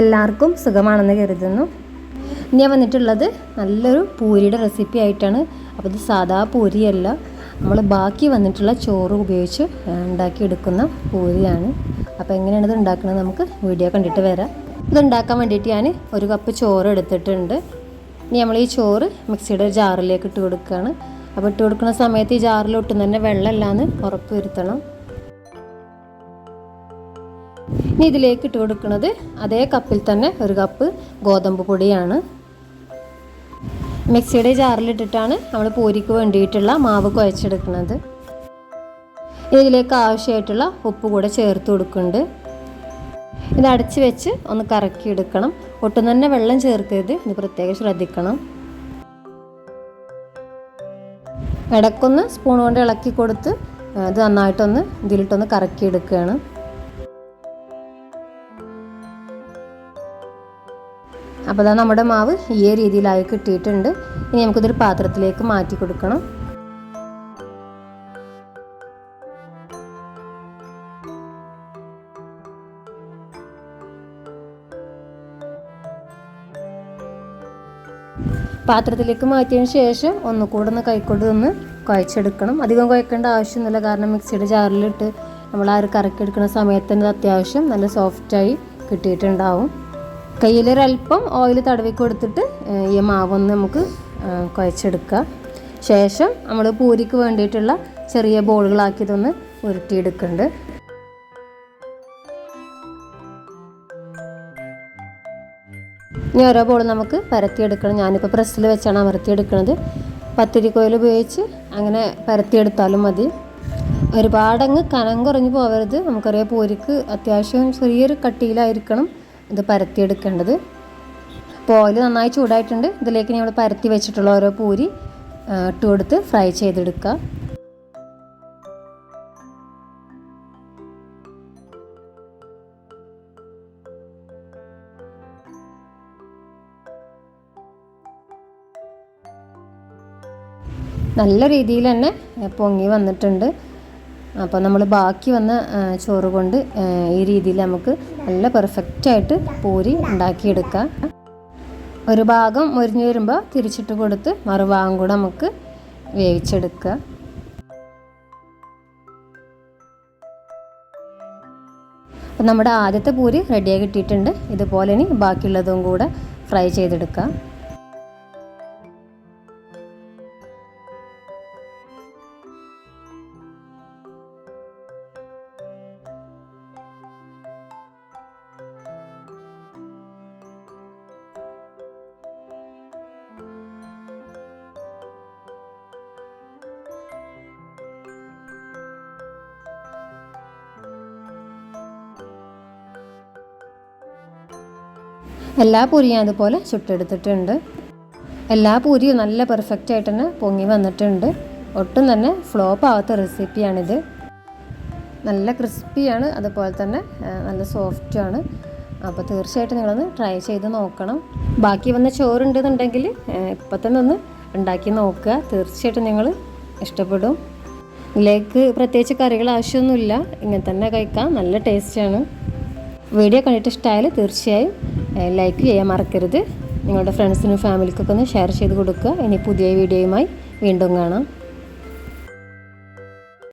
എല്ലാവർക്കും സുഖമാണെന്ന് കരുതുന്നു. ഞാൻ വന്നിട്ടുള്ളത് നല്ലൊരു പൂരിയുടെ റെസിപ്പി ആയിട്ടാണ്. അപ്പോൾ ഇത് സാധാ പൂരിയല്ല. നമ്മൾ ബാക്കി വന്നിട്ടുള്ള ചോറ് ഉപയോഗിച്ച് ഉണ്ടാക്കിയെടുക്കുന്ന പൂരിയാണ്. അപ്പോൾ എങ്ങനെയാണ് ഇത് ഉണ്ടാക്കുന്നത് നമുക്ക് വീഡിയോ കണ്ടിട്ട് വരാം. ഇത് ഉണ്ടാക്കാൻ വേണ്ടിയിട്ട് ഞാൻ ഒരു കപ്പ് ചോറ് എടുത്തിട്ടുണ്ട്. ഇനി നമ്മൾ ഈ ചോറ് മിക്സിയുടെ ജാറിലേക്ക് ഇട്ട് കൊടുക്കുകയാണ്. അപ്പോൾ ഇട്ട് കൊടുക്കുന്ന സമയത്ത് ഈ ജാറിൽ ഒട്ടും തന്നെ വെള്ളമില്ലാന്ന് ഉറപ്പ് വരുത്തണം. ഇനി ഇതിലേക്ക് ഇട്ട് കൊടുക്കുന്നത് അതേ കപ്പിൽ തന്നെ ഒരു കപ്പ് ഗോതമ്പ് പൊടിയാണ്. മിക്സിയുടെ ജാറിലിട്ടിട്ടാണ് നമ്മൾ പൂരിക്ക് വേണ്ടിയിട്ടുള്ള മാവ് കുഴച്ചെടുക്കുന്നത്. ഇതിലേക്ക് ആവശ്യമായിട്ടുള്ള ഉപ്പ് കൂടെ ചേർത്ത് കൊടുക്കുന്നുണ്ട്. ഇത് അടച്ച് വെച്ച് ഒന്ന് കറക്കി എടുക്കണം ഒട്ടും തന്നെ വെള്ളം ചേർക്കരുത്. ഇത് പ്രത്യേകം ശ്രദ്ധിക്കണം. ഇടക്കൊന്ന് സ്പൂൺ കൊണ്ട് ഇളക്കി കൊടുത്ത് ഇത് നന്നായിട്ടൊന്ന് ഇതിലിട്ടൊന്ന് കറക്കി അപ്പോൾ അതാ നമ്മുടെ മാവ് ഈ രീതിയിലായി കിട്ടിയിട്ടുണ്ട്. ഇനി നമുക്കിതൊരു പാത്രത്തിലേക്ക് മാറ്റി കൊടുക്കണം. പാത്രത്തിലേക്ക് മാറ്റിയതിന് ശേഷം ഒന്നുകൂടെ ഒന്ന് കൈക്കൊണ്ട് ഒന്ന് കുഴച്ചെടുക്കണം. അധികം കുഴക്കേണ്ട ആവശ്യമൊന്നുമില്ല. കാരണം മിക്സിയുടെ ജാറിലിട്ട് നമ്മൾ ആ ഒരു കറക്കി എടുക്കുന്ന സമയത്ത് അത്യാവശ്യം നല്ല സോഫ്റ്റായി കിട്ടിയിട്ടുണ്ടാവും. കയ്യിലൊരല്പം ഓയിൽ തടവി കൊടുത്തിട്ട് ഈ മാവൊന്ന് നമുക്ക് കുഴച്ചെടുക്കുക ശേഷം നമ്മൾ പൂരിക്ക് വേണ്ടിയിട്ടുള്ള ചെറിയ ബോളുകളാക്കിയതൊന്ന് ഉരുട്ടിയെടുക്കുന്നുണ്ട് ഇനി ഓരോ ബോൾ നമുക്ക് പരത്തിയെടുക്കണം. ഞാനിപ്പോൾ പ്രസ്സിൽ വെച്ചാണ് അമർത്തിയെടുക്കുന്നത് പത്തിരി കോയിൽ ഉപയോഗിച്ച് അങ്ങനെ പരത്തിയെടുത്താലും മതി. ഒരുപാടങ്ങ് കനം കുറഞ്ഞു പോകരുത് നമുക്കറിയാം പൂരിക്ക് അത്യാവശ്യം ചെറിയൊരു കട്ടിയിലായിരിക്കണം. ഇത് പരത്തിയെടുക്കേണ്ടത്. അപ്പോൾ ഓയിൽ നന്നായി ചൂടായിട്ടുണ്ട്. ഇതിലേക്ക് നമ്മൾ പരത്തി വെച്ചിട്ടുള്ള ഓരോ പൂരി ഇട്ട് കൊടുത്ത് ഫ്രൈ ചെയ്തെടുക്കുക. നല്ല രീതിയിൽ തന്നെ പൊങ്ങി വന്നിട്ടുണ്ട്. അപ്പോൾ നമ്മൾ ബാക്കി വന്ന ചോറ് കൊണ്ട് ഈ രീതിയിൽ നമുക്ക് നല്ല പെർഫെക്റ്റായിട്ട് പൂരി ഉണ്ടാക്കിയെടുക്കാം. ഒരു ഭാഗം മുരിഞ്ഞു വരുമ്പോൾ തിരിച്ചിട്ട് കൊടുത്ത് മറുഭാഗം കൂടെ നമുക്ക് വേവിച്ചെടുക്കുക അപ്പം നമ്മുടെ ആദ്യത്തെ പൂരി റെഡിയായി കിട്ടിയിട്ടുണ്ട്. ഇതുപോലെ ഇനി ബാക്കിയുള്ളതും കൂടെ ഫ്രൈ ചെയ്തെടുക്കാം. എല്ലാ പൂരിയും അതുപോലെ ചുട്ടെടുത്തിട്ടുണ്ട്. എല്ലാ പൂരിയും നല്ല പെർഫെക്റ്റ് ആയിട്ട് തന്നെ പൊങ്ങി വന്നിട്ടുണ്ട്. ഒട്ടും തന്നെ ഫ്ലോപ്പ് ആവാത്ത റെസിപ്പിയാണിത് നല്ല ക്രിസ്പിയാണ് അതുപോലെ തന്നെ നല്ല സോഫ്റ്റുമാണ് അപ്പോൾ തീർച്ചയായിട്ടും നിങ്ങളൊന്ന് ട്രൈ ചെയ്ത് നോക്കണം. ബാക്കി വന്ന ചോറുണ്ടെന്നുണ്ടെങ്കിൽ ഇപ്പം തന്നെ ഒന്ന് ഉണ്ടാക്കി നോക്കുക. തീർച്ചയായിട്ടും നിങ്ങൾ ഇഷ്ടപ്പെടും. ഇതിലേക്ക് പ്രത്യേകിച്ച് കറികൾ ആവശ്യമൊന്നുമില്ല. ഇങ്ങനെ തന്നെ കഴിക്കാം. നല്ല ടേസ്റ്റാണ് വീഡിയോ കണ്ടിട്ട് ഇഷ്ടമായാൽ തീർച്ചയായും ലൈക്ക് ചെയ്യാൻ മറക്കരുത്. നിങ്ങളുടെ ഫ്രണ്ട്സിനും ഫാമിലിക്കൊക്കെ ഒന്ന് ഷെയർ ചെയ്ത് കൊടുക്കുക. ഇനി പുതിയ വീഡിയോയുമായി വീണ്ടും കാണാം.